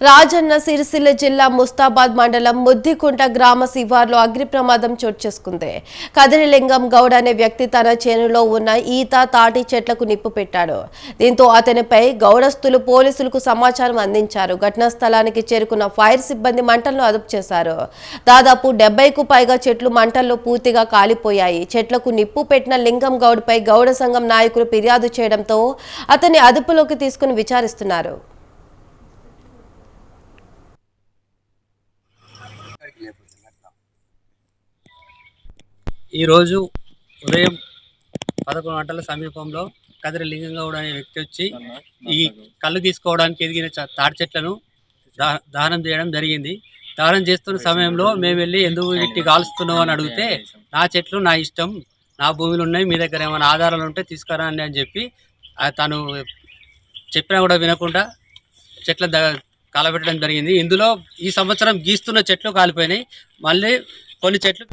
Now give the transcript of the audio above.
రాజన్న సిరిసిల్ల జిల్లా ముస్తాబాద్ మండలం ముద్దికుంట గ్రామ శివార్లో అగ్ని ప్రమాదం చోటు చేసుకుంది. కదిరిలింగం గౌడ్ అనే వ్యక్తి తన చేనులో ఉన్న ఈత తాటి చెట్లకు నిప్పు పెట్టాడు. దీంతో అతనిపై గౌడస్తులు పోలీసులకు సమాచారం అందించారు. ఘటనా స్థలానికి చేరుకున్న ఫైర్ సిబ్బంది మంటలను అదుపు చేశారు. దాదాపు డెబ్బైకు పైగా చెట్లు మంటల్లో పూర్తిగా కాలిపోయాయి. చెట్లకు నిప్పు పెట్టిన లింగం గౌడ్పై గౌడ సంఘం నాయకులు ఫిర్యాదు చేయడంతో అతన్ని అదుపులోకి తీసుకుని విచారిస్తున్నారు. ఈరోజు ఉదయం పదకొండు గంటల సమీపంలో కదిరి లింగంగౌడ్ అనే వ్యక్తి వచ్చి ఈ కళ్ళు తీసుకోవడానికి ఎదిగిన చ- తాటి చెట్లను దా- దానం చేయడం జరిగింది. దానం చేస్తున్న సమయంలో మేము వెళ్ళి ఎందుకు ఇట్టి కాలుస్తున్నావు అని అడిగితే నా చెట్లు నా ఇష్టం నా భూములు ఉన్నాయి మీ దగ్గర ఏమైనా ఆధారాలు ఉంటే తీసుకురండి అని చెప్పి తను చెప్పినా కూడా వినకుండా చెట్ల కాలబెట్టడం జరిగింది. ఇందులో ఈ సంవత్సరం గీస్తున్న చెట్లు కాలిపోయినాయి. మళ్ళీ కొన్ని చెట్లు